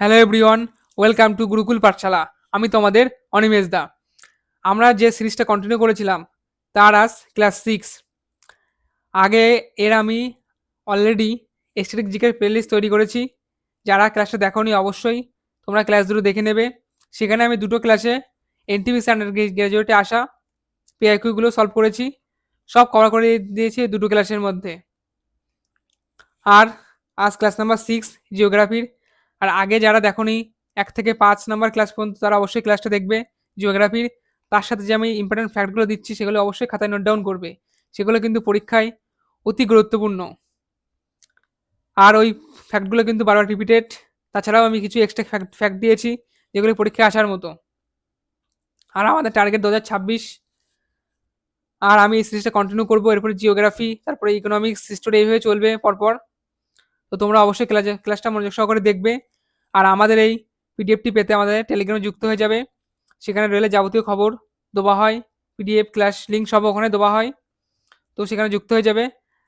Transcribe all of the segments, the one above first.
Hello everyone welcome to Gurukul Pathshala আমি তোমাদের অনিমেষ দা। আমরা যে সিরিজটা কন্টিনিউ করেছিলাম, তার আজ ক্লাস সিক্স আগে এর আমি অলরেডি এস্টেটিক জিকের প্লেলিস্ট তৈরি করেছি। যারা ক্লাসটা দেখোনি অবশ্যই তোমরা ক্লাস দুটো দেখে নেবে। সেখানে আমি দুটো ক্লাসে এনটিভি স্ট্যান্ডার্ড গ্র্যাজুয়েটে আসা পিআইকিউগুলো সলভ করেছি। সব কভার করে দিয়েছি দুটো ক্লাসের মধ্যে। আর আজ ক্লাস নাম্বার সিক্স জিওগ্রাফির আর আগে যারা দেখোনি, এক থেকে পাঁচ নাম্বার ক্লাস পর্যন্ত তারা অবশ্যই ক্লাসটা দেখবে জিওগ্রাফির তার সাথে যে আমি ইম্পর্টেন্ট ফ্যাক্টগুলো দিচ্ছি, সেগুলো অবশ্যই খাতায় নোট ডাউন করবে। সেগুলো কিন্তু পরীক্ষায় অতি গুরুত্বপূর্ণ। আর ওই ফ্যাক্টগুলো কিন্তু বারবার রিপিটেড তাছাড়াও আমি কিছু এক্সট্রা ফ্যাক্ট ফ্যাক্ট দিয়েছি, যেগুলো পরীক্ষায় আসার মতো। আর আমাদের টার্গেট দু আর আমি এই সিরিজটা কন্টিনিউ করব, এরপরে জিওগ্রাফি তারপরে ইকোনমিক্স হিস্টোরি এইভাবে চলবে পরপর। তো তোমরা অবশ্যই ক্লাসে ক্লাসটা মনোযোগ সহকারে দেখবে। আর আমাদের এই পিডিএফটি পেতে আমাদের টেলিগ্রামে যুক্ত হয়ে যাবে। সেখানে রয়েলে যাবতীয় খবর দেওয়া হয়। পিডিএফ ক্লাস লিঙ্ক সব ওখানে দেওয়া হয়। তো সেখানে যুক্ত হয়ে যাবে।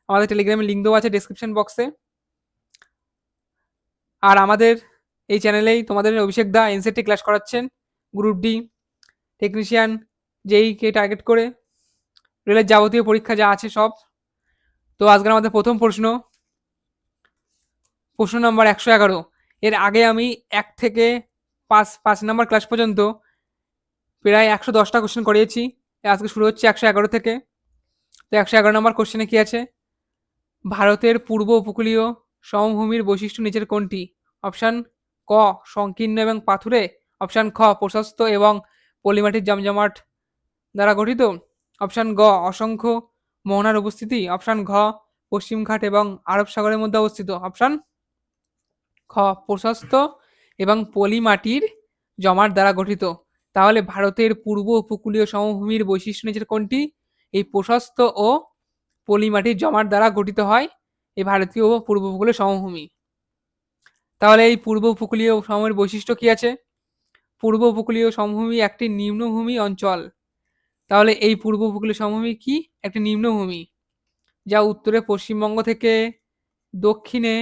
আমাদের টেলিগ্রামে লিঙ্ক দেওয়া আছে ডিসক্রিপশন বক্সে আর আমাদের এই চ্যানেলেই তোমাদের অভিষেক দা এনসেটটি ক্লাস করাচ্ছেন। গ্রুপ ডি টেকনিশিয়ান যেইকে টার্গেট করে। রেলের যাবতীয় পরীক্ষা যা আছে সব। তো আজকের আমাদের প্রথম প্রশ্ন প্রশ্ন নম্বর একশো এগারো। এর আগে আমি এক থেকে পাঁচ পাঁচ নম্বর ক্লাস পর্যন্ত প্রায় একশো দশটা কোশ্চেন করিয়েছি। আজকে শুরু হচ্ছে একশো এগারো থেকে। তো একশো এগারো নম্বর কোশ্চেনে কী আছে? ভারতের পূর্ব উপকূলীয় সমভূমির বৈশিষ্ট্য নিচের কোনটি? অপশান ক, সংকীর্ণ এবং পাথুরে। অপশান খ, প্রশস্ত এবং পলিমাটির জমজমাট দ্বারা গঠিত। অপশান গ, অসংখ্য মোহনার উপস্থিতি। অপশান ঘ পশ্চিমঘাট এবং আরব সাগরের মধ্যে অবস্থিত। অপশান খ, প্রশস্ত এবং পলি মাটির জমাট দ্বারা গঠিত। তাহলে ভারতের পূর্ব উপকূলীয় সমভূমির বৈশিষ্ট্য নিচের কোনটি? এই প্রশস্ত ও পলি মাটির জমাট দ্বারা গঠিত হয় এই ভারতীয় পূর্ব উপকূলীয় সমভূমি। তাহলে এই পূর্ব উপকূলীয় সমভূমির বৈশিষ্ট্য কি আছে? পূর্ব উপকূলীয় সমভূমি একটি নিম্নভূমি অঞ্চল। তাহলে এই পূর্ব উপকূলীয় সমভূমি কি? একটি নিম্নভূমি, যা উত্তরে পশ্চিমবঙ্গ থেকে দক্ষিণে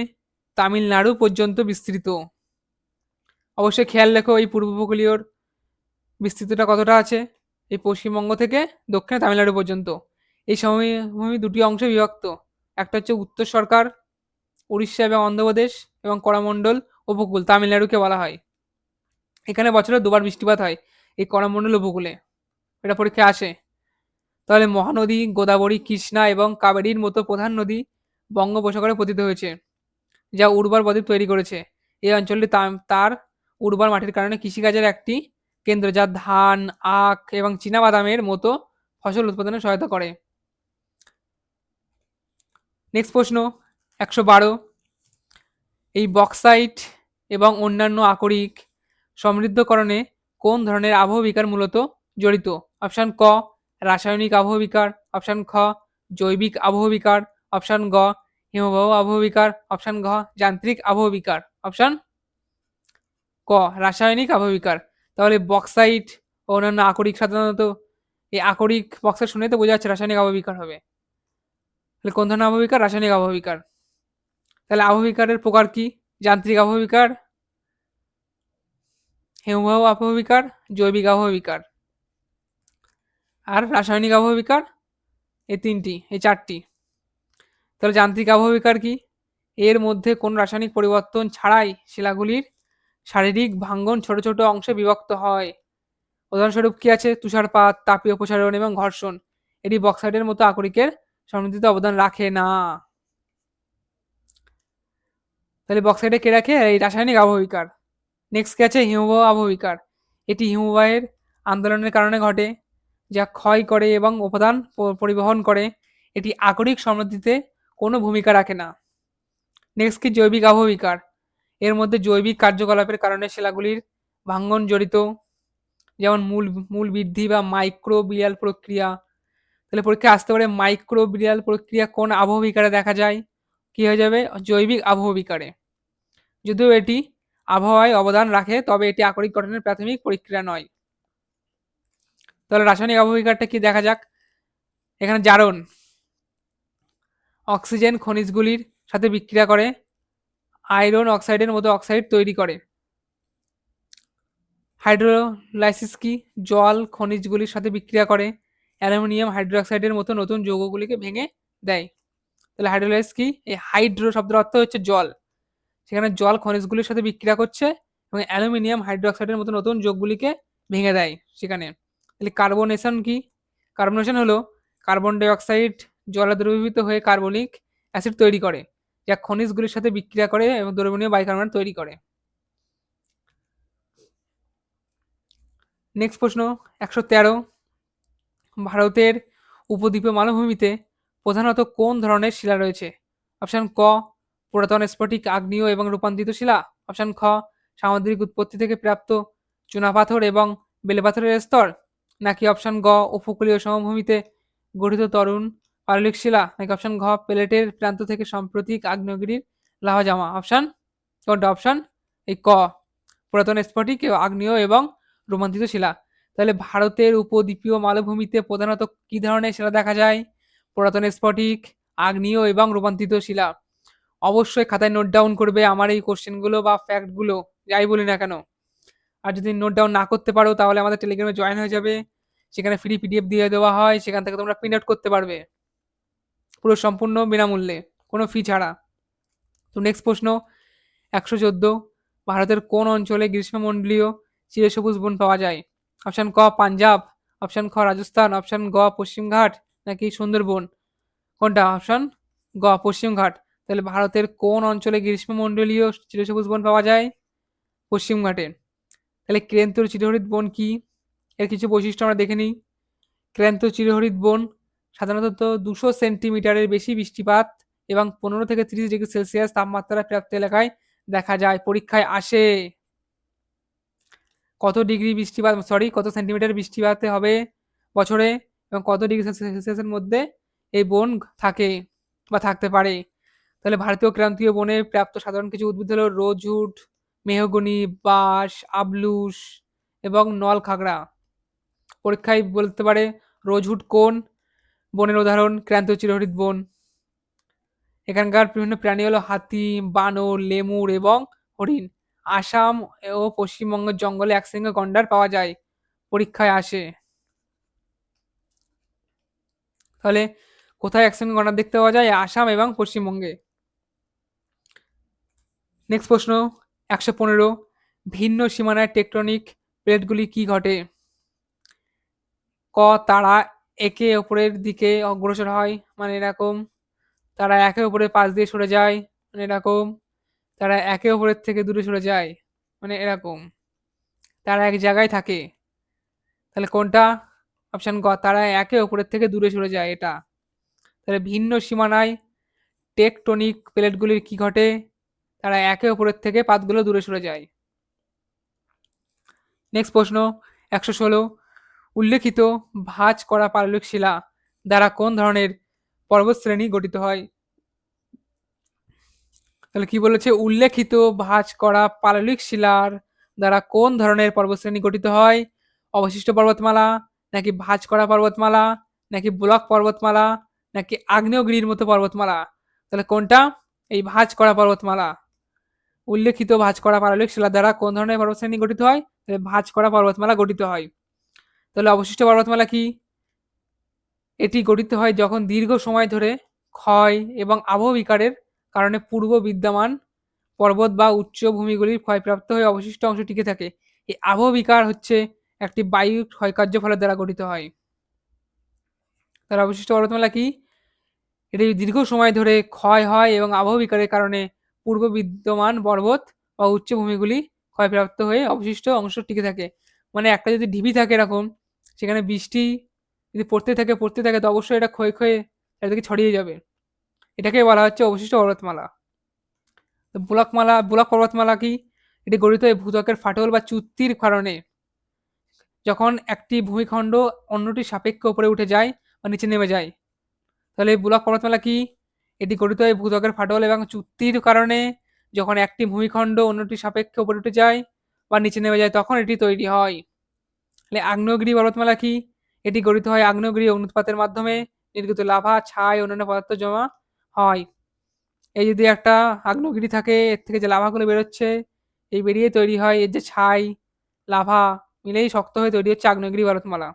তামিলনাড়ু পর্যন্ত বিস্তৃত। অবশ্যই খেয়াল রেখো, এই পূর্ব উপকূলীয়র বিস্তৃতটা কতটা আছে? এই পশ্চিমবঙ্গ থেকে দক্ষিণে তামিলনাড়ু পর্যন্ত। এই সমভূমি দুটি অংশে বিভক্ত। একটা হচ্ছে উত্তর সরকার, উড়িষ্যা এবং অন্ধ্রপ্রদেশ এবং করামণ্ডল উপকূল, তামিলনাড়ুকে বলা হয়। এখানে বছরে দুবার বৃষ্টিপাত হয় এই করামণ্ডল উপকূলে। এটা পরীক্ষা আসে। তাহলে মহানদী, গোদাবরী, কৃষ্ণা এবং কাবেরীর মতো প্রধান নদী বঙ্গোপসাগরে পতিত হয়েছে। যা উর্বর বদ্বীপ তৈরি করেছে। এই অঞ্চলটি তার উর্বর মাটির কারণে কৃষিকাজের একটি কেন্দ্র যা ধান, আখ এবং চীনাবাদামের মতো ফসল উৎপাদনে সহায়তা করে। নেক্সট প্রশ্ন, একশো বারো। এই বক্সাইট এবং অন্যান্য আকরিক সমৃদ্ধকরণে কোন ধরনের আবহবিকার মূলত জড়িত? অপশান ক, রাসায়নিক আবহবিকার অপশান খ, জৈবিক আবহবিকার অপশান গ হিমবাহ আবহবিকার অপশান ঘ যান্ত্রিক আবহবিকার অপশান ক রাসায়নিক আবহবিকার তাহলে বক্সাইট ও অন্যান্য আকরিক সাধারণত, এই আকরিক বক্সাইট শুনে তো বোঝা যাচ্ছে রাসায়নিক আবহবিকার হবে। তাহলে কোন ধরনের আবহবিকার রাসায়নিক আবহবিকার তাহলে আবহবিকারের প্রকার কি? যান্ত্রিক আবহবিকার হিমবাহ আবহবিকার জৈবিক আবহবিকার আর রাসায়নিক আবহবিকার এই তিনটি, এই চারটি। তাহলে যান্ত্রিক আবহবিকার কি? এর মধ্যে কোন রাসায়নিক পরিবর্তন ছাড়াই শিলাগুলির শারীরিক ভাঙ্গন ছোট ছোট অংশে বিভক্ত হয়? উদাহরণস্বরূপ কি আছে? তুষারপাত, তাপীয় প্রসারণ এবং ঘর্ষণ। এটি বক্সাইডের মতো আকরিকের সমৃদ্ধিতে অবদান রাখে না। তাহলে বক্সাইডে কে রাখে? এই রাসায়নিক আবহবিকার নেক্সট কি আছে? হিমবাহ আবহবিকার এটি হিমবাহের আন্দোলনের কারণে ঘটে, যা ক্ষয় করে এবং উপাদান পরিবহন করে। এটি আকরিক সমৃদ্ধিতে ভূমিকা রাখে না। নেক্সট কি? জৈবিক আবহবিকার এর মধ্যে জৈবিক কার্যকলাপের কারণে শিলাগুলির ভাঙ্গন জড়িত। যেমন মূল মূল বৃদ্ধি বা মাইক্রোবিয়াল প্রক্রিয়া। তাহলে পরীক্ষায় আসতে পারে মাইক্রোবিয়াল প্রক্রিয়া কোন আবহবিকারে দেখা যায়? কি হয়ে যাবে? জৈবিক আবহবিকারে যদিও এটি আবহাওয়ায় অবদান রাখে, তবে এটি আকরিক গঠনের প্রাথমিক প্রক্রিয়া নয়। তাহলে রাসায়নিক আবহবিকারটা কি দেখা যাক? এখানে জারণ। অক্সিজেন খনিজগুলির সাথে বিক্রিয়া করে, আয়রন অক্সাইডের মতো অক্সাইড তৈরি করে। হাইড্রোলাইসিস কি? জল খনিজগুলির সাথে বিক্রিয়া করে, অ্যালুমিনিয়াম হাইড্রোক্সাইডের মতো নতুন যৌগগুলিকে ভেঙে দেয়। তাহলে হাইড্রোলাইসিস কি? এই হাইড্রো শব্দের অর্থ হচ্ছে জল। সেখানে জল খনিজগুলির সাথে বিক্রিয়া করছে এবং অ্যালুমিনিয়াম হাইড্রোক্সাইডের মতো নতুন যোগগুলিকে ভেঙে দেয় সেখানে। তাহলে কার্বনেশন কি? কার্বনেশন হলো কার্বন ডাইঅক্সাইড জলে দ্রবীভূত হয়ে কার্বনিক অ্যাসিড তৈরি করে, যা খনিজগুলির সাথে বিক্রিয়া করে এবং দ্রবণীয় বাইকার্বনেট তৈরি করে। নেক্সট প্রশ্ন, একশো তেরো। ভারতের উপদ্বীপীয় মালভূমিতে প্রধানত কোন ধরনের শিলা রয়েছে? অপশান ক, পুরাতন স্ফটিক আগ্নেয় এবং রূপান্তরিত শিলা। অপশান খ, সামুদ্রিক উৎপত্তি থেকে প্রাপ্ত চুনাপাথর এবং বেলেপাথরের স্তর। নাকি অপশান গ, উপকূলীয় সমভূমিতে গঠিত তরুণ পাললিক শিলা নাকি অপশন ঘ প্লেটের প্রান্ত থেকে সাম্প্রতিক আগ্নেয়গিরির লাভা জামা। অপশান কোনটা? অপশান এই ক, পুরাতন স্ফটিক আগ্নেয় এবং রোমান্তিত শিলা। তাহলে ভারতের উপদ্বীপীয় মালভূমিতে প্রধানত কি ধরনের শিলা দেখা যায়? পুরাতন স্ফটিক, আগ্নেয় এবং রূপান্তরিত শিলা। অবশ্যই খাতায় নোট ডাউন করবে আমার এই কোশ্চেনগুলো বা ফ্যাক্টগুলো যাই বলি না কেন। আর যদি নোট ডাউন না করতে পারো, তাহলে আমাদের টেলিগ্রামে জয়েন হয়ে যাবে। সেখানে ফ্রি পিডিএফ দিয়ে দেওয়া হয়, সেখান থেকে তোমরা প্রিন্ট আউট করতে পারবে। পুরো সম্পূর্ণ বিনামূল্যে, কোনো ফি ছাড়া। তো নেক্সট প্রশ্ন, একশো চোদ্দ, ভারতের কোন অঞ্চলে গ্রীষ্মমণ্ডলীয় চিরসবুজ বন পাওয়া যায়? অপশান ক, পাঞ্জাব অপশান খ, রাজস্থান অপশান গ পশ্চিমঘাট নাকি সুন্দরবন? কোনটা? অপশান গ পশ্চিমঘাট তাহলে ভারতের কোন অঞ্চলে গ্রীষ্মমণ্ডলীয় চিরসবুজ বন পাওয়া যায়? পশ্চিমঘাটে তাহলে ক্রান্তর চিরহরিত বন কি? এর কিছু বৈশিষ্ট্য আমরা দেখে নিই। ক্রান্ত চিরহরিত বন সাধারণত দুশো সেন্টিমিটারের বেশি বৃষ্টিপাত এবং পনেরো থেকে তিরিশ ডিগ্রি সেলসিয়াস তাপমাত্রা প্রাপ্ত এলাকায় দেখা যায়, পরীক্ষায় আসে। কত ডিগ্রি বৃষ্টিপাত সরি কত সেন্টিমিটার বৃষ্টিপাতে হবে বছরে এবং কত ডিগ্রি সেলসিয়াসের মধ্যে এই বন থাকে বা থাকতে পারে? তাহলে ভারতীয় ক্রান্তীয় বনে প্রাপ্ত সাধারণ কিছু উদ্ভিদ হলো রোজউড, মেহগনি, বাঁশ আবলুস এবং নল খাগড়া পরীক্ষায় বলতে পারে রোজউড কোন? বনের উদাহরণ, ক্রান্ত চিরহরিত বন। এখানকার বিভিন্ন প্রাণী হলো হাতি, বানর, লেমুর এবং হরিণ। আসাম ও পশ্চিমবঙ্গের জঙ্গলে একসঙ্গে গন্ডার পাওয়া যায়, পরীক্ষায় আসে। তাহলে কোথায় একসঙ্গে গন্ডার দেখতে পাওয়া যায়? আসাম এবং পশ্চিমবঙ্গে। নেক্সট প্রশ্ন, একশো পনেরো, ভিন্ন সীমানায় টেকটনিক প্লেটগুলি কি ঘটে? ক, তারা একে অপরের দিকে অগ্রসর হয়। মানে এরকম তারা একে অপরের পাশ দিয়ে সরে যায়। মানে এরকম তারা একে অপরের থেকে দূরে সরে যায়। মানে এরকম তারা এক জায়গায় থাকে। তাহলে কোনটা? অপশান গ, তারা একে অপরের থেকে দূরে সরে যায় এটা। তাহলে ভিন্ন সীমানায় টেকটনিক প্লেটগুলির কি ঘটে? তারা একে অপরের থেকে পাতগুলো দূরে সরে যায়। নেক্সট প্রশ্ন, একশো ষোলো উল্লেখিত ভাঁজ করা পাললিক শিলা দ্বারা কোন ধরনের পর্বতশ্রেণী গঠিত হয়? তাহলে কি বলেছে? উল্লেখিত ভাঁজ করা পাললিক শিলার দ্বারা কোন ধরনের পর্বতশ্রেণী গঠিত হয়? অবশিষ্ট পর্বতমালা, নাকি ভাঁজ করা পর্বতমালা, নাকি ব্লক পর্বতমালা, নাকি আগ্নেয়গিরির মতো পর্বতমালা? তাহলে কোনটা? এই ভাঁজ করা পর্বতমালা। উল্লেখিত ভাঁজ করা পাললিক শিলা দ্বারা কোন ধরনের পর্বতশ্রেণী গঠিত হয়? তাহলে ভাঁজ করা পর্বতমালা গঠিত হয়। তাহলে অবশিষ্ট পর্বতমালা কি? এটি গঠিত হয় যখন দীর্ঘ সময় ধরে ক্ষয় এবং আবহবিকারের কারণে পূর্ব বিদ্যমান পর্বত বা উচ্চ ভূমিগুলির ক্ষয়প্রাপ্ত হয়ে অবশিষ্ট অংশ টিকে থাকে। এই আবহবিকার হচ্ছে একটি বায়ু ক্ষয়কার্য ফলের দ্বারা গঠিত হয়। তার অবশিষ্ট পর্বতমালা কি? এটি দীর্ঘ সময় ধরে ক্ষয় হয় এবং আবহবিকারের কারণে পূর্ব বিদ্যমান পর্বত বা উচ্চভূমিগুলি ক্ষয়প্রাপ্ত হয়ে অবশিষ্ট অংশ টিকে থাকে। মানে একটা যদি ঢিবি থাকে এরকম সেখানে বৃষ্টি যদি পড়তে থাকে পড়তে থাকে, তো অবশ্যই এটা ক্ষয় ক্ষয়ে চারিদিকে ছড়িয়ে যাবে। এটাকে বলা হচ্ছে অবশিষ্ট পর্বতমালা। তো বুলকমালা, বুলক পর্বতমালা কি? এটি গঠিত ভূতকের ফাটল বা চুক্তির কারণে যখন একটি ভূমিখণ্ড অন্যটির সাপেক্ষে উপরে উঠে যায় বা নিচে নেমে যায়। তাহলে এই বুলক পর্বতমালা কি? এটি গঠিত হয় ভূতকের ফাটল এবং চুক্তির কারণে যখন একটি ভূমিখণ্ড অন্যটির সাপেক্ষে উপরে উঠে যায় বা নিচে নেমে যায়, তখন এটি তৈরি হয়। তাহলে আগ্নেয়গিরি পর্বতমালা কি? এটি গঠিত হয় আগ্নেয়গিরি অনুৎপাতের মাধ্যমে, নির্গত লাভা, ছাই, অন্যান্য পদার্থ জমা হয়। এই যদি একটা আগ্নেয়গিরি থাকে, এর থেকে যে লাভাগুলো বেরোচ্ছে, এই বেরিয়ে তৈরি হয়, এর যে ছাই, লাভা মিলেই শক্ত হয়ে তৈরি হচ্ছে আগ্নেয়গিরি পর্বতমালা।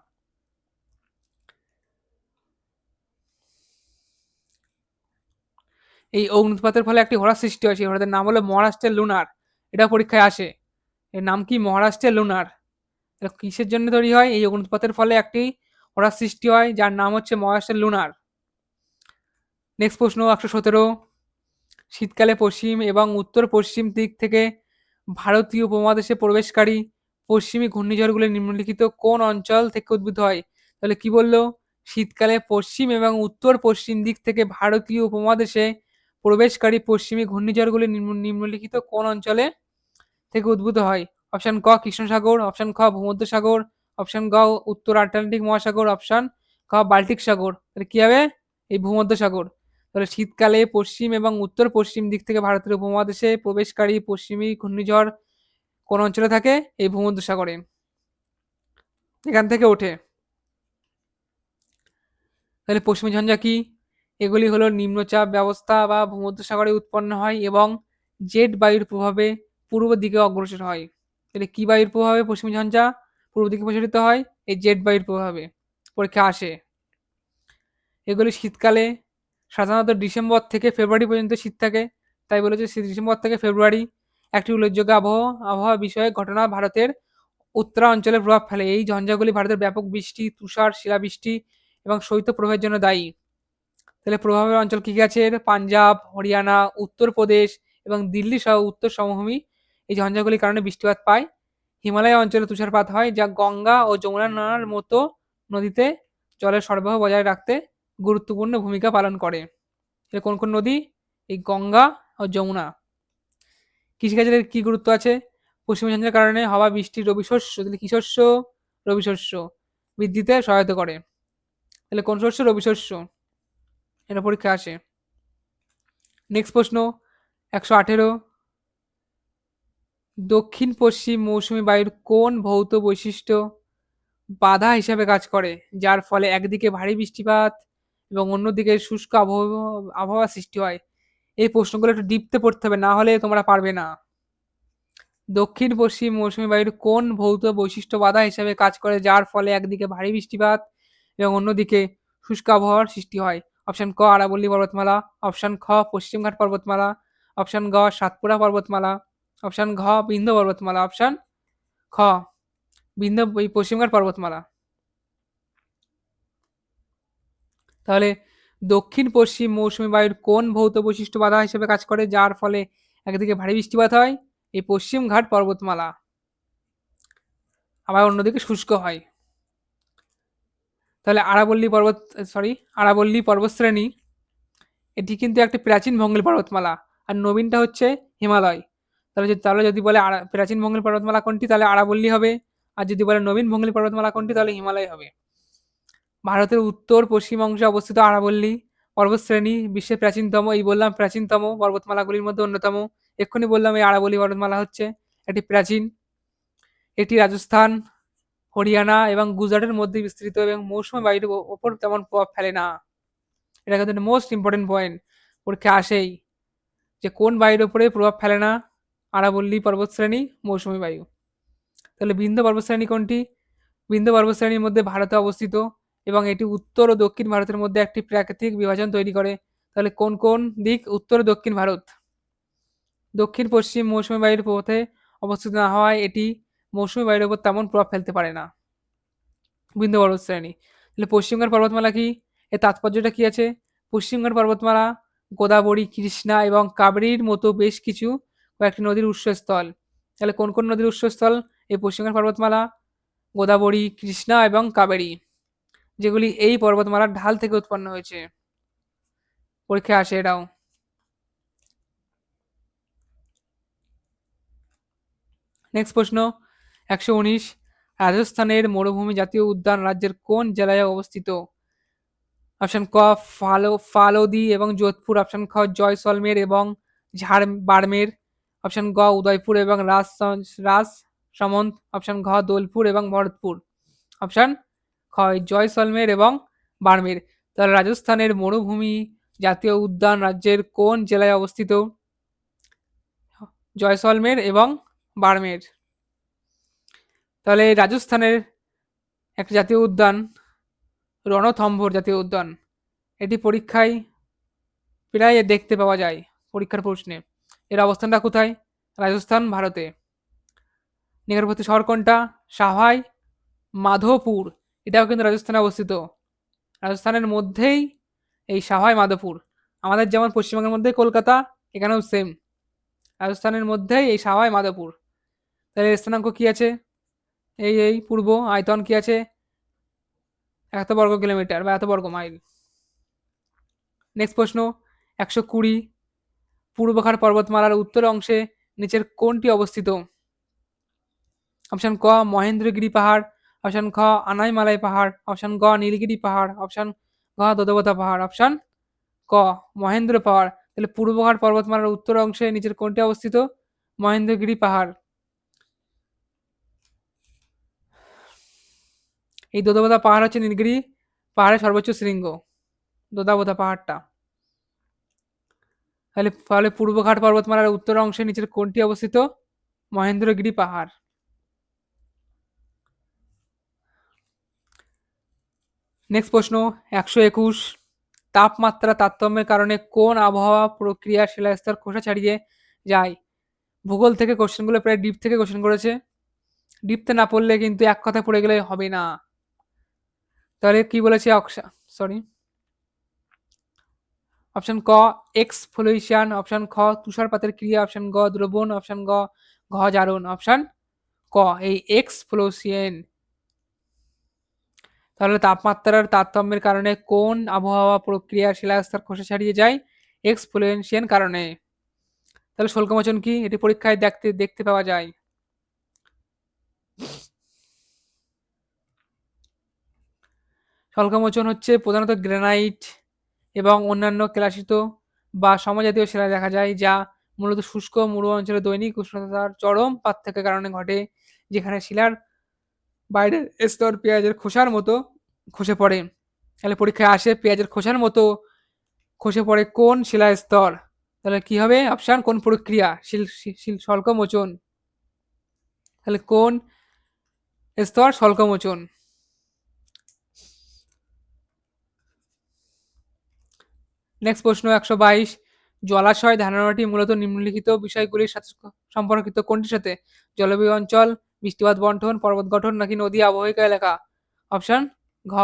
এই অগ্নুৎপাতের ফলে একটি হ্রদ সৃষ্টি হয়, সেই হ্রদের নাম হলো মহারাষ্ট্রের লুনার। এটা পরীক্ষায় আসে। এর নাম কি? মহারাষ্ট্রের লুনার। এটা কিসের জন্য তৈরি হয়? এই অগ্নুৎপাতের ফলে একটি হ্রদ সৃষ্টি হয়, যার নাম হচ্ছে মহারাষ্ট্রের লুনার নেক্সট প্রশ্ন, একশো সতেরো। শীতকালে পশ্চিম এবং উত্তর পশ্চিম দিক থেকে ভারতীয় উপমহাদেশে প্রবেশকারী পশ্চিমী ঘূর্ণিঝড়গুলি নিম্নলিখিত কোন অঞ্চল থেকে উদ্ভূত হয়? তাহলে কি বলল? শীতকালে পশ্চিম এবং উত্তর পশ্চিম দিক থেকে ভারতীয় উপমহাদেশে প্রবেশকারী পশ্চিমী ঘূর্ণিঝড়গুলি নিম্ন- নিম্নলিখিত কোন অঞ্চলে থেকে উদ্ভূত হয়? অপশন ক কৃষ্ণ সাগর অপশন খ ভূমধ্যসাগর অপশন গ উত্তর আটলান্টিক মহাসাগর অপশন খ বাল্টিক সাগর তাহলে কি হবে? এই ভূমধ্যসাগর তাহলে শীতকালে পশ্চিম এবং উত্তর পশ্চিম দিক থেকে ভারতের উপমহাদেশে প্রবেশকারী পশ্চিমী ঘূর্ণিঝড় কোন অঞ্চলে থাকে? এই ভূমধ্যসাগরে এখান থেকে ওঠে। তাহলে পশ্চিমী ঝঞ্ঝা কি? এগুলি হলো নিম্নচাপ ব্যবস্থা বা ভূমধ্যসাগরে উৎপন্ন হয় এবং জেট বায়ুর প্রভাবে পূর্ব দিকে অগ্রসর হয়। তাহলে কি বায়ুর প্রভাবে পশ্চিমী ঝঞ্ঝা পূর্ব দিকে প্রসারিত হয়? এই জেট বায়ুর প্রভাবে। পরীক্ষা আসে। এগুলি শীতকালে, সাধারণত ডিসেম্বর থেকে ফেব্রুয়ারি পর্যন্ত শীত থাকে। তাই বলেছে শীত ডিসেম্বর থেকে ফেব্রুয়ারি একটি উল্লেখযোগ্য আবহাওয়া আবহাওয়া বিষয়ক ঘটনা ভারতের উত্তরাঞ্চলে প্রভাব ফেলে। এই ঝঞ্ঝাগুলি ভারতের ব্যাপক বৃষ্টি, তুষার, শিলাবৃষ্টি এবং শৈত্যপ্রবাহের জন্য দায়ী। তাহলে প্রভাবের অঞ্চল কী কি আছে? পাঞ্জাব, হরিয়ানা, উত্তরপ্রদেশ এবং দিল্লি সহ উত্তর সমভূমি এই ঝঞ্ঝাগুলির কারণে বৃষ্টিপাত পায়। হিমালয় অঞ্চলে তুষারপাত হয়, যা গঙ্গা ও যমুনা নানার মতো নদীতে জলের সরবরাহ বজায় রাখতে গুরুত্বপূর্ণ ভূমিকা পালন করে। কোন কোন নদী? এই গঙ্গা ও যমুনা। কৃষিকাজের কি গুরুত্ব আছে? পশ্চিম ঝঞ্ঝার কারণে হওয়া বৃষ্টি রবি শস্য তাহলে কি শস্য? রবি শস্য বৃদ্ধিতে সহায়তা করে। তাহলে কোন শস্য? রবি শস্য। এটা পরীক্ষা আসে। নেক্সট প্রশ্ন, একশো আঠেরো দক্ষিণ পশ্চিম মৌসুমি বায়ুর কোন ভৌত বৈশিষ্ট্য বাধা হিসাবে কাজ করে, যার ফলে একদিকে ভারী বৃষ্টিপাত এবং অন্যদিকে শুষ্ক আবহাওয়া আবহাওয়া সৃষ্টি হয়। এই প্রশ্নগুলো একটু ডিপতে পড়তে হবে, না হলে তোমরা পারবে না। দক্ষিণ পশ্চিম মৌসুমী বায়ুর কোন ভৌত বৈশিষ্ট্য বাধা হিসাবে কাজ করে, যার ফলে একদিকে ভারী বৃষ্টিপাত এবং অন্যদিকে শুষ্ক আবহাওয়ার সৃষ্টি হয়। অপশন ক, আরাবল্লী পর্বতমালা। অপশন খ, পশ্চিমঘাট পর্বতমালা। অপশন গ, সাতপুরা পর্বতমালা। অপশন ঘ বিন্ধ্য পর্বতমালা অপশন খ বিন্ধ্য এই পশ্চিমঘাট পর্বতমালা তাহলে দক্ষিণ পশ্চিম মৌসুমী বায়ুর কোন ভৌত বৈশিষ্ট্য বাধা হিসেবে কাজ করে, যার ফলে একদিকে ভারী বৃষ্টিপাত হয়, এই পশ্চিম ঘাট পর্বতমালা। আবার অন্যদিকে শুষ্ক হয়। তাহলে আরাবল্লী পর্বত সরি আরাবল্লী পর্বতশ্রেণী, এটি কিন্তু একটি প্রাচীন ভঙ্গিল পর্বতমালা। আর নবীনটা হচ্ছে হিমালয়। তাহলে যদি তাহলে যদি বলে প্রাচীন ভঙ্গিল পর্বতমালা কোনটি, তাহলে আরাবল্লী হবে। আর যদি বলে নবীন ভঙ্গিল পর্বতমালা কোনটি, তাহলে হিমালয় হবে। ভারতের উত্তর, পশ্চিম অংশে অবস্থিত আরাবল্লী পর্বতশ্রেণী, বিশ্বের প্রাচীনতম, এই বললাম প্রাচীনতম পর্বতমালাগুলির মধ্যে অন্যতম। এক্ষুনি বললাম এই আরাবল্লী পর্বতমালা হচ্ছে একটি প্রাচীন, এটি রাজস্থান, হরিয়ানা এবং গুজরাটের মধ্যে বিস্তৃত এবং মৌসুমী বায়ুর ওপর তেমন প্রভাব ফেলে না। এটা কিন্তু মোস্ট ইম্পর্টেন্ট পয়েন্ট পরীক্ষা আসেই যে কোন বায়ুর উপরে প্রভাব ফেলে না। আরাবল্লী পর্বতশ্রেণী, মৌসুমী বায়ু। তাহলে বিন্ধ্য পর্বতশ্রেণী কোনটি? বিন্ধ্য পর্বতশ্রেণীর মধ্যে ভারতে অবস্থিত এবং এটি উত্তর ও দক্ষিণ ভারতের মধ্যে একটি প্রাকৃতিক বিভাজন তৈরি করে। তাহলে কোন কোন দিক? উত্তর ও দক্ষিণ ভারত। দক্ষিণ, পশ্চিম মৌসুমী বায়ুর পথে অবস্থিত না হওয়ায় এটি মৌসুমী বায়ুর উপর তেমন প্রভাব ফেলতে পারে না। বিন্ধ্য পর্বত শ্রেণি তাহলে পশ্চিমঘাট পর্বতমালা কি? এর তাৎপর্যটা কি আছে? পশ্চিমঘাট পর্বতমালা, গোদাবরী, কৃষ্ণা এবং কাবেরীর মতো বেশ কিছু কয়েকটি নদীর উৎসস্থল। তাহলে কোন কোন নদীর উৎসস্থল? এই পশ্চিমবঙ্গের পর্বতমালা, গোদাবরী, কৃষ্ণা এবং কাবেরী, যেগুলি এই পর্বতমালার ঢাল থেকে উৎপন্ন হয়েছে। পরীক্ষায় আসে এটাও। নেক্সট প্রশ্ন, একশো উনিশ, রাজস্থানের মরুভূমি জাতীয় উদ্যান রাজ্যের কোন জেলায় অবস্থিত? অপশন ক, ফালো ফালোদি এবং যোধপুর অপশন খ, জয়সলমের এবং ঝাড়, বাড়মের। অপশন গ, উদয়পুর এবং রাজ রাজ সমন্ত অপশন ঘ, দোলপুর এবং ভরতপুর। অপশন খ জয়সলমের এবং বাড়মের তাহলে রাজস্থানের মরুভূমি জাতীয় উদ্যান রাজ্যের কোন জেলায় অবস্থিত? জয়সলমের এবং বাড়মের তাহলে রাজস্থানের একটা জাতীয় উদ্যান, রণথম্ভর জাতীয় উদ্যান। এটি পরীক্ষায় প্রায় দেখতে পাওয়া যায়, পরীক্ষার প্রশ্নে। এর অবস্থানটা কোথায়? রাজস্থান, ভারতে। নিকটবর্তী শহর কোনটা? সাহাই মাধোপুর এটাও কিন্তু রাজস্থানে অবস্থিত। রাজস্থানের মধ্যেই এই সাহাই মাধোপুর আমাদের যেমন পশ্চিমবঙ্গের মধ্যে কলকাতা, এখানেও সেম রাজস্থানের মধ্যেই এই সাহাই মাধোপুর তাহলে স্থানাঙ্ক কি আছে? এই এই, পূর্ব, আয়তন কি আছে? এত বর্গ কিলোমিটার বা এত বর্গ মাইল। নেক্সট প্রশ্ন, একশো কুড়ি পূর্বঘাট পর্বতমালার উত্তর অংশে নিচের কোনটি অবস্থিত। অপশন ক, মহেন্দ্রগিরি পাহাড়। অপশন খ, আনাইমালাই পাহাড়। অপশন গ, নীলগিরি পাহাড়। অপশন ঘ, দোদবতা পাহাড়। অপশন ক, মহেন্দ্র পাহাড়। তাহলে পূর্বঘাট পর্বতমালার উত্তর অংশে নিচের কোনটি অবস্থিত, মহেন্দ্রগিরি পাহাড়। এই দোদাবতা পাহাড় হচ্ছে নীলগিরি পাহাড়ের সর্বোচ্চ শৃঙ্গ, দোদাবতা পাহাড়টা। তাহলে তাহলে পূর্বঘাট পর্বতমালার উত্তর অংশে নিচের কোনটি অবস্থিত? মহেন্দ্রগিরি পাহাড়। নেক্সট প্রশ্ন, একশো একুশ। তাপমাত্রা তারতম্যের কারণে কোন আবহাওয়া প্রক্রিয়া শিলাস্তর খোসা ছাড়িয়ে যায়? ভূগোল থেকে কোশ্চেনগুলো প্রায় ডিপ থেকে কোশ্চেন করেছে। ডিপতে না পড়লে কিন্তু এক কথা পড়ে গেলে হবে না। তাহলে কি বলেছে অক্সা সরি অপশন ক এক্সফ্লোয়েশন অপশন খ, তুষারপাতের ক্রিয়া, অপশন গ, দ্রবণ, অপশন গ, ঘ, জারণ, অপশন ক, এই এক্সফ্লোসিয়েন তাহলে তাপমাত্রার তারতম্যের কারণে কোন আবহাওয়া প্রক্রিয়া শিলাস্তর খসে ছাড়িয়ে যায়? এক্সফ্লুয়েন্সিয়ান কারণে। তাহলে শুল্কমোচন কি? এটি পরীক্ষায় দেখতে দেখতে পাওয়া যায়। শুল্কমোচন হচ্ছে প্রধানত গ্রানাইট এবং অন্যান্য ক্লাসিত বা সমজাতীয় শিলা দেখা যায়, যা মূলত শুষ্ক মরু অঞ্চলে দৈনিক উষ্ণতার চরম পার্থক্যের কারণে ঘটে, যেখানে শিলার বাইরের স্তর পেঁয়াজের খোসার মতো খসে পড়ে। তাহলে পরীক্ষায় আসে পেঁয়াজের খোসার মতো খসে পড়ে কোন শিলা স্তর? তাহলে কি হবে? অপশান কোন প্রক্রিয়া? শিল শিল স্বল্পমোচন তাহলে কোন স্তর? স্বল্পমোচন নেক্সট প্রশ্ন, একশো বাইশ। জলাশয় ধারণাটি মূলত নিম্নলিখিত বিষয়গুলির সাথে সম্পর্কিত। কোনটির সাথে? জলবায়ু অঞ্চল, বৃষ্টিপাত বন্টন, পর্বত গঠন নাকি নদী অববাহিকা এলাকা? অপশন, ঘ,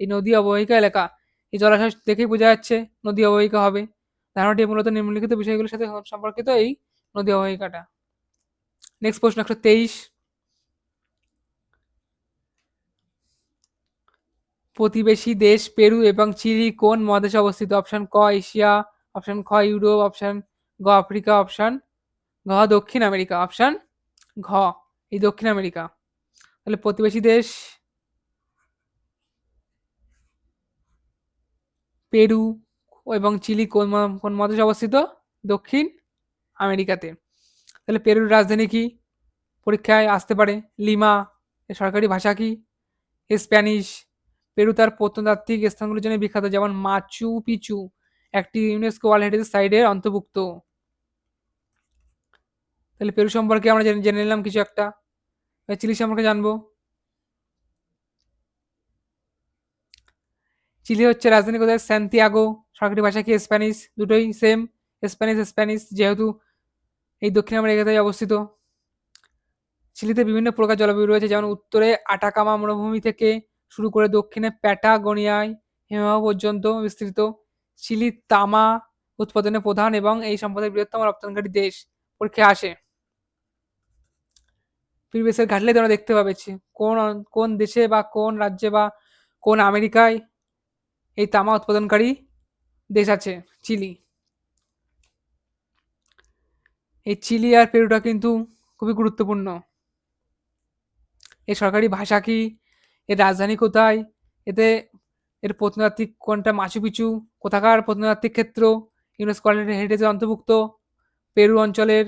এই নদী অববাহিকা এলাকা। এই জলাশয় দেখেই বোঝা যাচ্ছে নদী অববাহিকা হবে। ধারণাটি মূলত নিম্নলিখিত বিষয়গুলির সাথে সম্পর্কিত এই নদী অববাহিকাটা নেক্সট প্রশ্ন, একশো তেইশ। প্রতিবেশী দেশ পেরু এবং চিলি কোন মহাদেশে অবস্থিত? অপশন ক, এশিয়া, অপশন খ, ইউরোপ, অপশন গ, আফ্রিকা, অপশন ঘ, দক্ষিণ আমেরিকা, অপশন ঘ, এই দক্ষিণ আমেরিকা। তাহলে প্রতিবেশী দেশ পেরু এবং চিলি কোন কোন মহাদেশে অবস্থিত? দক্ষিণ আমেরিকাতে। তাহলে পেরুর রাজধানী কি? পরীক্ষায় আসতে পারে। লিমা সরকারি ভাষা কি? স্প্যানিশ পেরু তার প্রত্নতাত্ত্বিক স্থানগুলির জন্য বিখ্যাত, যেমন মাচু পিচু, একটি ইউনেস্কো ওয়ার্ল্ড হেরিটেজ সাইটের অন্তর্ভুক্ত। তাহলে পেরু সম্পর্কে আমরা জেনে নিলাম কিছু একটা। চিলি সম্পর্কে জানব। চিলি হচ্ছে রাজধানী কোথায়? স্যান্তিয়াগো সরকারি ভাষা কি? স্প্যানিশ দুটোই সেম স্প্যানিশ স্প্যানিশ যেহেতু এই দক্ষিণ আমেরিকাতে অবস্থিত। চিলিতে বিভিন্ন প্রকার জলবায়ু রয়েছে, যেমন উত্তরে আটাকামা মরুভূমি থেকে শুরু করে দক্ষিণে প্যাটাগোনিয়ায় হিমবাহ পর্যন্ত বিস্তৃত। চিলি তামা উৎপাদনে প্রধান এবং এই সম্পদের বৃহত্তম রপ্তানিকারী দেশ পরীক্ষায় আসে। প্রিভিয়াসের ঘাটলে তোমরা দেখতে পাবে কোন কোন দেশে বা কোন রাজ্যে বা কোন আমেরিকায় এই তামা উৎপাদনকারী দেশ আছে, চিলি। এই চিলি আর পেরুটা কিন্তু খুবই গুরুত্বপূর্ণ। এই সরকারি ভাষা কি এর রাজধানী কোথায়? এতে এর প্রত্নতাত্ত্বিক কোনটা? মাছু পিছু কোথাকার প্রত্নতাত্ত্বিক ক্ষেত্র? ইউনেস্কো হেরিটেজের অন্তর্ভুক্ত? পেরু অঞ্চলের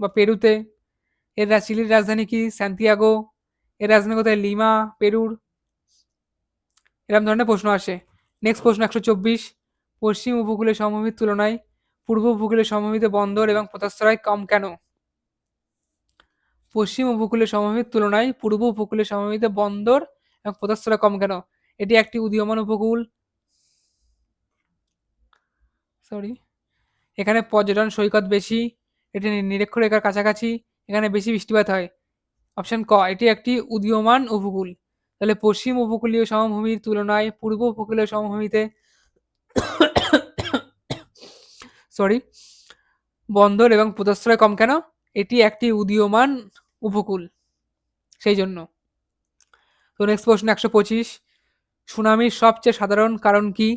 বা পেরুতে? এর চিলির রাজধানী কি? স্যান্তিয়াগো এর রাজধানী কোথায়? লিমা? পেরুর? এরকম ধরনের প্রশ্ন আসে। নেক্সট প্রশ্ন, একশো চব্বিশ। পশ্চিম উপকূলের সমভূমির তুলনায় পূর্ব উপকূলের সমভূমিতে বন্দর এবং পোতাশ্রয় কম কেন? পশ্চিম উপকূলের সমভূমির তুলনায় পূর্ব উপকূলীয় সমভূমিতে বন্দর এবং পোতাশ্রয় কম কেন? এটি একটি উদীয়মান উপকূল। সরি এখানে পর্যটন সৈকত বেশি, এটি নিরক্ষরেখার কাছাকাছি, এখানে বেশি বৃষ্টিপাত হয়। অপশন ক, এটি একটি উদীয়মান উপকূল। তাহলে পশ্চিম উপকূলীয় সমভূমির তুলনায় পূর্ব উপকূলীয় সমভূমিতে সরি বন্দর এবং পোতাশ্রয় কম কেন? এটি একটি উদীয়মান উপকূল। সেই জন্য তো নেক্সট প্রশ্ন একশো পঁচিশ। সুনামির সবচেয়ে সাধারণ কারণ কি?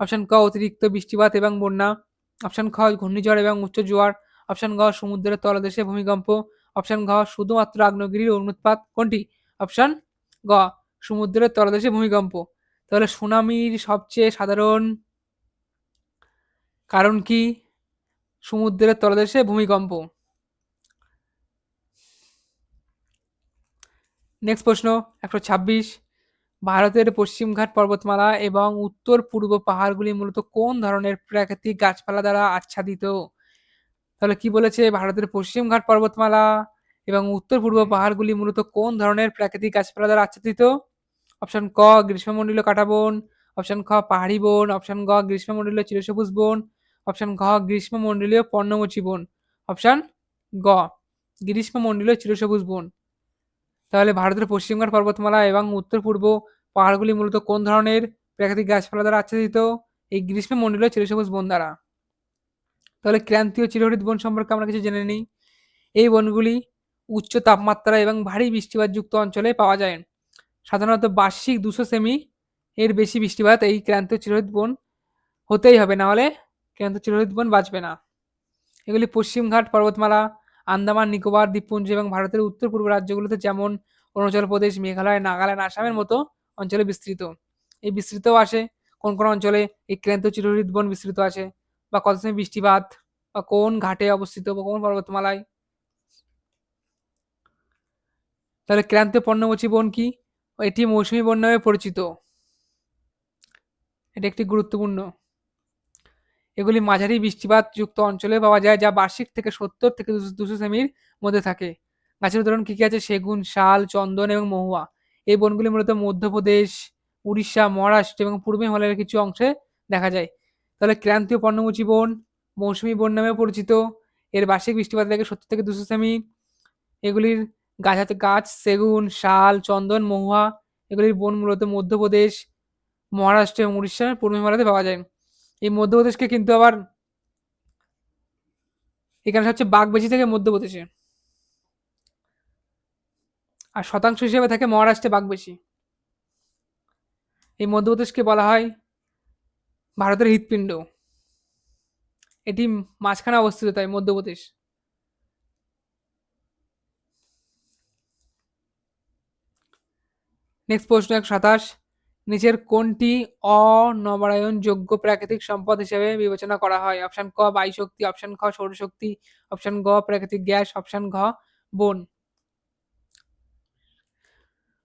অপশান ক, অতিরিক্ত বৃষ্টিপাত এবং বন্যা। অপশান খ, ঘূর্ণিঝড় এবং উচ্চ জোয়ার। অপশান ঘ সমুদ্রের তলদেশে ভূমিকম্প। অপশান ঘ, শুধুমাত্র আগ্নেয়গিরির অনুৎপাত কোনটি? অপশান গ, সমুদ্রের তলদেশে ভূমিকম্প। তাহলে সুনামির সবচেয়ে সাধারণ কারণ কি? সমুদ্রের তলদেশে ভূমিকম্প। নেক্সট প্রশ্ন, একশো ছাব্বিশ, ভারতের পশ্চিমঘাট পর্বতমালা এবং উত্তর পূর্ব পাহাড়গুলি মূলত কোন ধরনের প্রাকৃতিক গাছপালা দ্বারা আচ্ছাদিত? তাহলে কি বলেছে? ভারতের পশ্চিমঘাট পর্বতমালা এবং উত্তর পূর্ব পাহাড়গুলি মূলত কোন ধরনের প্রাকৃতিক গাছপালা দ্বারা আচ্ছাদিত? অপশন ক গ্রীষ্মমণ্ডলীয় কাঁটাবন অপশন খ, পাহাড়ি বন অপশন গ গ্রীষ্মমণ্ডলীয় চিরসবুজ বন অপশন ঘ গ্রীষ্মমণ্ডলীয় পর্ণমোচী বন অপশন গ গ্রীষ্মমণ্ডলীয় চিরসবুজ বন। তাহলে ভারতের পশ্চিমঘাট পর্বতমালা এবং উত্তর পূর্ব পাহাড়গুলি মূলত কোন ধরনের? প্রাকৃতিক গাছপালা দ্বারা আচ্ছাদিত। এই গ্রীষ্মমণ্ডলীয় চিরসবুজ বন দ্বারা। তাহলে ক্রান্তীয় চিরহরিত বন সম্পর্কে আমরা কিছু জেনে নিই। এই বনগুলি উচ্চ তাপমাত্রা এবং ভারী বৃষ্টিপাতযুক্ত অঞ্চলে পাওয়া যায়। সাধারণত বার্ষিক দুশো সেমি এর বেশি বৃষ্টিপাত এই ক্রান্তীয় চিরহরিত বন হতেই হবে, না হলে ক্রান্তীয় চিরহরিত বন বাঁচবে না। এগুলি পশ্চিমঘাট পর্বতমালা আন্দামান, নিকোবর, দ্বীপপুঞ্জ এবং ভারতের উত্তর পূর্ব রাজ্যগুলোতে যেমন অরুণাচল প্রদেশ, মেঘালয়, নাগাল্যান্ড, আসামের মতো অঞ্চলে বিস্তৃত। এই বিস্তৃতও আসে। কোন কোন অঞ্চলে এই ক্রান্ত চিরহরিত বন বিস্তৃত আছে? বা কত সময় বৃষ্টিপাত? বা কোন ঘাটে অবস্থিত? বা কোন পর্বতমালায়? তাহলে ক্রান্ত পর্ণমোচী বন কি? এটি মৌসুমী বন নামে পরিচিত। এটি একটি গুরুত্বপূর্ণ এগুলি মাঝারি বৃষ্টিপাত যুক্ত অঞ্চলে পাওয়া যায়, যা বার্ষিক থেকে সত্তর থেকে দুশো সেমির মধ্যে থাকে। গাছের উদাহরণ কী কী আছে? সেগুন, শাল, চন্দন এবং মহুয়া। এই বনগুলি মূলত মধ্যপ্রদেশ, উড়িষ্যা, মহারাষ্ট্র এবং পূর্ব হিমালয়ের কিছু অংশে দেখা যায়। তাহলে ক্রান্তীয় পর্ণমোচী বন, মৌসুমী বন নামে পরিচিত। এর বার্ষিক বৃষ্টিপাত থাকে সত্তর থেকে দুশো সেমি। এগুলির গাছ গাছ, সেগুন, শাল, চন্দন, মহুয়া, এগুলির বন মূলত মধ্যপ্রদেশ, মহারাষ্ট্র এবং উড়িষ্যার পূর্ব হিমালয়তে পাওয়া যায়। এই মধ্যপ্রদেশকে কিন্তু আবার এখানে হচ্ছে বাঘ বেশি থাকে মধ্যপ্রদেশে। আর শতাংশ হিসেবে থাকে মহারাষ্ট্রে বাঘ বেশি এই মধ্যপ্রদেশকে বলা হয় ভারতের হৃৎপিণ্ড। এটি মাঝখানে অবস্থিত তাই মধ্যপ্রদেশ। নেক্সট প্রশ্ন এক সাতাশ। নিচের কোনটি অনবায়নযোগ্য প্রাকৃতিক সম্পদ হিসেবে বিবেচনা করা হয়? অপশন ক বায়ু শক্তি অপশন খ, সৌরশক্তি, অপশন গ, প্রাকৃতিক গ্যাস, অপশন ঘ, বন।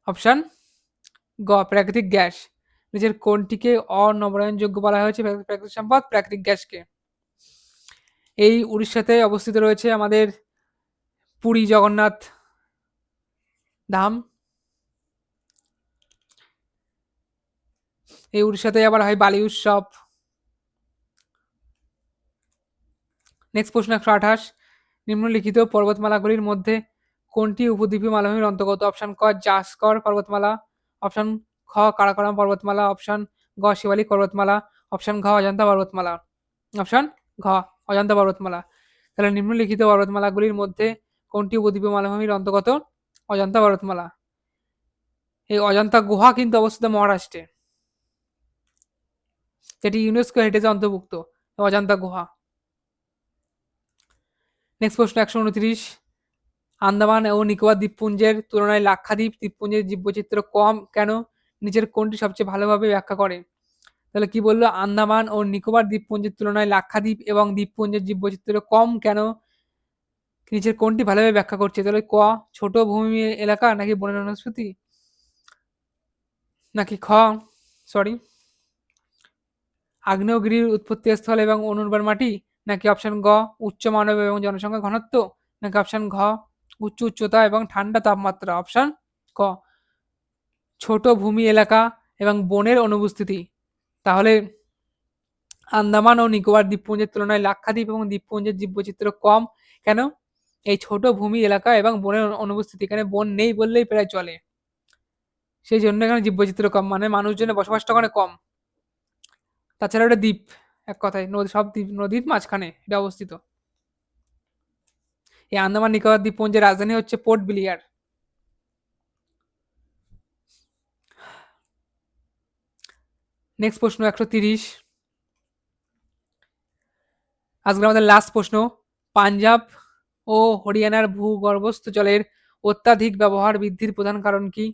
অপশন গ, প্রাকৃতিক গ্যাস। নিজের কোনটিকে অনবায়নযোগ্য বলা হয়েছে প্রাকৃতিক সম্পদ? প্রাকৃতিক গ্যাসকে। এই উড়িষ্যাতে অবস্থিত রয়েছে আমাদের পুরী জগন্নাথ ধাম। এই উড়িষ্যাতে আবার হয় বালি উৎসব। নেক্সট প্রশ্ন একশো আঠাশ। নিম্নলিখিত পর্বতমালাগুলির মধ্যে কোনটি উপদ্বীপীয় মালভূমির অন্তর্গত? অপশন ক, জাসকর পর্বতমালা। অপশন খ, কারাকোরাম পর্বতমালা। অপশন গ, শিবালিক পর্বতমালা। অপশন ঘ, অজন্তা পর্বতমালা। অপশন ঘ, অজন্তা পর্বতমালা। তাহলে নিম্নলিখিত পর্বতমালাগুলির মধ্যে কোনটি উপদ্বীপীয় মালভূমির অন্তর্গত? অজন্তা পর্বতমালা। এই অজন্তা গুহা কিন্তু অবস্থিত মহারাষ্ট্রে। যেটি ইউনেস্কো হেরিটেজে অন্তর্ভুক্ত। অজন্তা গুহা। নেক্সট প্রশ্ন, একশো উনত্রিশ। আন্দামান ও নিকোবর দ্বীপপুঞ্জের তুলনায় লাক্ষাদ্বীপ দ্বীপপুঞ্জের জীববৈচিত্র্য কম কেন? নিচের কোনটি সবচেয়ে ভালোভাবে ব্যাখ্যা করে? তাহলে কি বলল? আন্দামান ও নিকোবর দ্বীপপুঞ্জের তুলনায় লাক্ষাদ্বীপ এবং দ্বীপপুঞ্জের জীববৈচিত্র্য কম কেন? নিচের কোনটি ভালোভাবে ব্যাখ্যা করছে? তাহলে ক, ছোট ভূমি এলাকা নাকি বনের বনস্পতি নাকি খ সরি আগ্নেয়গিরির উৎপত্তি স্থল এবং অনুর্বর মাটি, নাকি অপশন গ, উচ্চ মানব এবং জনসংখ্যা ঘনত্ব, নাকি অপশন ঘ, উচ্চ উচ্চতা এবং ঠান্ডা তাপমাত্রা অপশন ক। ছোট ভূমি এলাকা এবং বনের অনুপস্থিতি। তাহলে আন্দামান ও নিকোবর দ্বীপপুঞ্জের তুলনায় লাক্ষাদ্বীপ এবং দ্বীপপুঞ্জের জীববৈচিত্র্য কম। কেন? এই ছোট ভূমি এলাকা এবং বনের অনুপস্থিতি, এখানে বন নেই বললেই প্রায় চলে। সেই জন্য এখানে জীববৈচিত্র্য কম মানে মানুষজনের বসবাসটা ওখানে কম। তাছাড়া ওটা দ্বীপ, এক কথায়, নদী, সব দ্বীপ, নদীর মাঝখানে এটা অবস্থিত এই আন্দামান নিকোবর দ্বীপপুঞ্জের রাজধানী হচ্ছে পোর্ট বিলিয়ার। নেক্সট প্রশ্ন, একশো তিরিশ। আজকে আমাদের লাস্ট প্রশ্ন, পাঞ্জাব ও হরিয়ানার ভূগর্ভস্থ জলের অত্যাধিক ব্যবহার বৃদ্ধির প্রধান কারণ কি?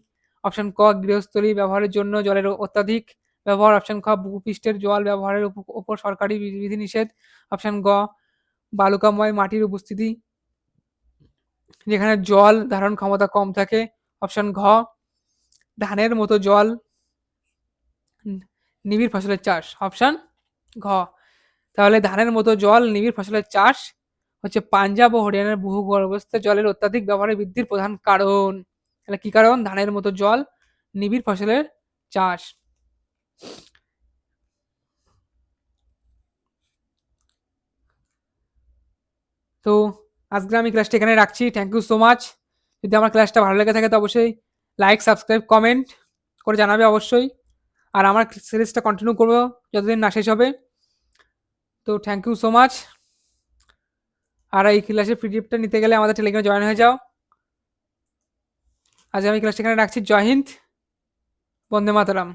অপশন ক, গৃহস্থলী ব্যবহারের জন্য জলের অত্যাধিক। ব্যবহার অপশন খ ভূপৃষ্ঠের জল ব্যবহারের উপ- উপর সরকারি বিধি- বিধিনিষেধ অপশন গ, বালুকাময় মাটির উপস্থিতি, যেখানে জল ধারণ ক্ষমতা কম থাকে অপশন ঘ, ধানের মতো জল, নিবিড় ফসলের চাষ অপশন ঘ, তাহলে ধানের মতো জল, নিবিড় ফসলের চাষ হচ্ছে পাঞ্জাব ও হরিয়ানার ভূগর্ভস্থ জলের অত্যাধিক ব্যবহারের বৃদ্ধির প্রধান কারণ। তাহলে কি কারণ? ধানের মতো জল, নিবিড় ফসলের চাষ। তো আজকে আমি ক্লাসটা এখানে রাখছি। থ্যাংক ইউ সো মাচ যদি আমার ক্লাসটা ভালো লেগে থাকে, তো অবশ্যই লাইক সাবস্ক্রাইব কমেন্ট করে জানাবে অবশ্যই। আর আমার সিরিজটা কন্টিনিউ করব যতদিন না শেষ হবে। তো থ্যাংক ইউ সো মাচ আর এই ক্লাসের পিডিএফটা নিতে গেলে আমাদের টেলিগ্রামে জয়েন হয়ে যাও। আজ আমি ক্লাসটা এখানে রাখছি। জয় হিন্দ। বন্দে মাতারাম।